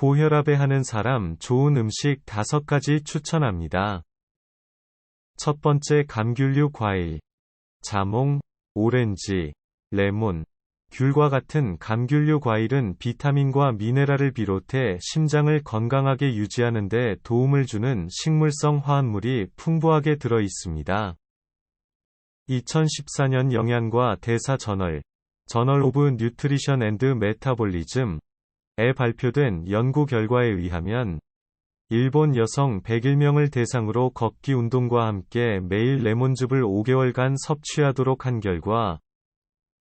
고혈압에 하는 사람 좋은 음식 5가지 추천합니다. 첫 번째 감귤류 과일. 자몽, 오렌지, 레몬, 귤과 같은 감귤류 과일은 비타민과 미네랄을 비롯해 심장을 건강하게 유지하는 데 도움을 주는 식물성 화합물이 풍부하게 들어 있습니다. 2014년 영양과 대사 저널, 저널 오브 뉴트리션 앤드 메타볼리즘 에 발표된 연구 결과에 의하면 일본 여성 101명을 대상으로 걷기 운동과 함께 매일 레몬즙을 5개월간 섭취하도록 한 결과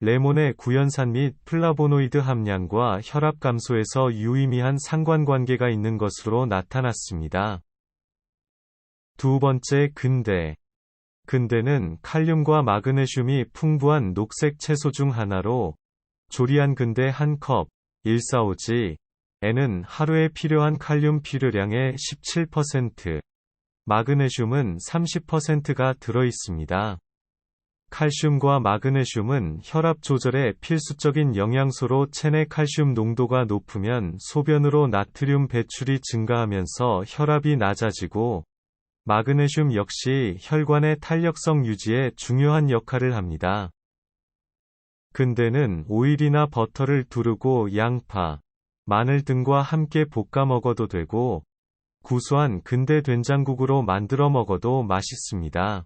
레몬의 구연산 및 플라보노이드 함량과 혈압 감소에서 유의미한 상관관계가 있는 것으로 나타났습니다. 두 번째 근대. 근대는 칼륨과 마그네슘이 풍부한 녹색 채소 중 하나로 조리한 근대 한 컵, 145g, 에는 하루에 필요한 칼륨 필요량의 17%, 마그네슘은 30%가 들어 있습니다. 칼슘과 마그네슘은 혈압 조절에 필수적인 영양소로 체내 칼슘 농도가 높으면 소변으로 나트륨 배출이 증가하면서 혈압이 낮아지고 마그네슘 역시 혈관의 탄력성 유지에 중요한 역할을 합니다. 근대는 오일이나 버터를 두르고 양파, 마늘 등과 함께 볶아 먹어도 되고 구수한 근대 된장국으로 만들어 먹어도 맛있습니다.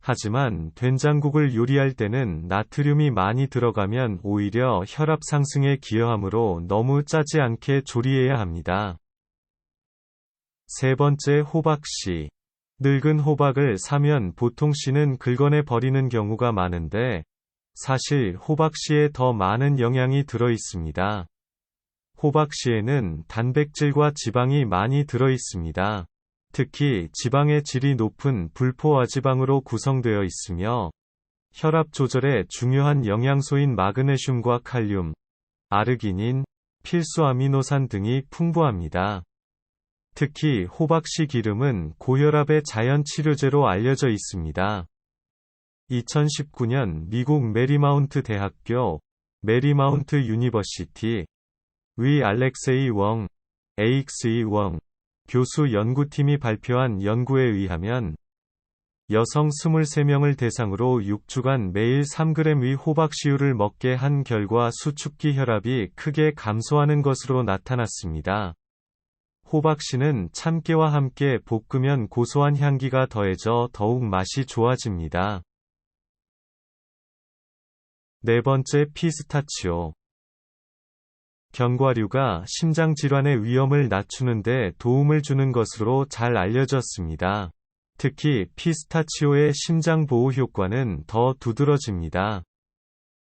하지만 된장국을 요리할 때는 나트륨이 많이 들어가면 오히려 혈압 상승에 기여하므로 너무 짜지 않게 조리해야 합니다. 세 번째 호박씨. 늙은 호박을 사면 보통 씨는 긁어내 버리는 경우가 많은데 사실 호박씨에 더 많은 영양이 들어 있습니다. 호박씨에는 단백질과 지방이 많이 들어 있습니다. 특히 지방의 질이 높은 불포화지방으로 구성되어 있으며 혈압 조절에 중요한 영양소인 마그네슘과 칼륨, 아르기닌, 필수 아미노산 등이 풍부합니다. 특히 호박씨 기름은 고혈압의 자연 치료제로 알려져 있습니다. 2019년 미국 메리마운트 대학교 메리마운트 유니버시티 위 알렉세이 웡, 에익스이 웡 교수 연구팀이 발표한 연구에 의하면 여성 23명을 대상으로 6주간 매일 3g의 호박씨유를 먹게 한 결과 수축기 혈압이 크게 감소하는 것으로 나타났습니다. 호박씨는 참깨와 함께 볶으면 고소한 향기가 더해져 더욱 맛이 좋아집니다. 네 번째 피스타치오 견과류가 심장 질환의 위험을 낮추는데 도움을 주는 것으로 잘 알려졌습니다. 특히 피스타치오의 심장 보호 효과는 더 두드러집니다.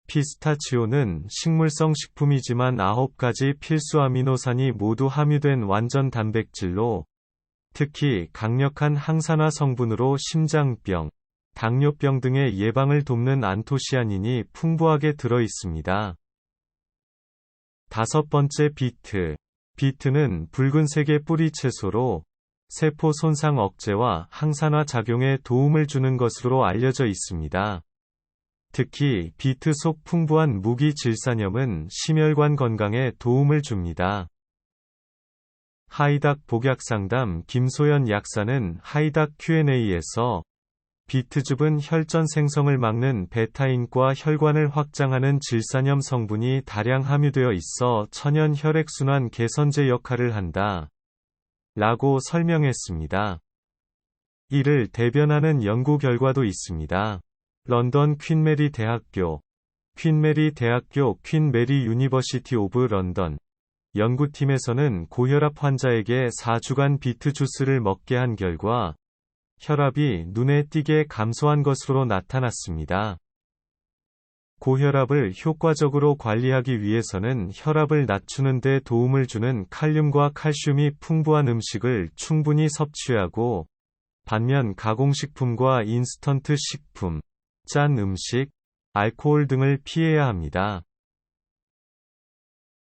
피스타치오는 식물성 식품이지만 9가지 필수 아미노산이 모두 함유된 완전 단백질로 특히 강력한 항산화 성분으로 심장병, 당뇨병 등의 예방을 돕는 안토시아닌이 풍부하게 들어 있습니다. 다섯 번째 비트. 비트는 붉은색의 뿌리 채소로 세포 손상 억제와 항산화 작용에 도움을 주는 것으로 알려져 있습니다. 특히 비트 속 풍부한 무기 질산염은 심혈관 건강에 도움을 줍니다. 하이닥 복약 상담 김소연 약사는 하이닥 Q&A에서 비트즙은 혈전 생성을 막는 베타인과 혈관을 확장하는 질산염 성분이 다량 함유되어 있어 천연 혈액순환 개선제 역할을 한다. 라고 설명했습니다. 이를 대변하는 연구 결과도 있습니다. 런던 퀸메리 대학교 퀸메리 대학교 퀸메리 유니버시티 오브 런던 연구팀에서는 고혈압 환자에게 4주간 비트 주스를 먹게 한 결과 혈압이 눈에 띄게 감소한 것으로 나타났습니다. 고혈압을 효과적으로 관리하기 위해서는 혈압을 낮추는 데 도움을 주는 칼륨과 칼슘이 풍부한 음식을 충분히 섭취하고 반면 가공식품과 인스턴트 식품, 짠 음식, 알코올 등을 피해야 합니다.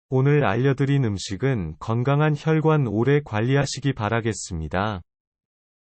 오늘 알려드린 음식은 건강한 혈관 오래 관리하시기 바라겠습니다.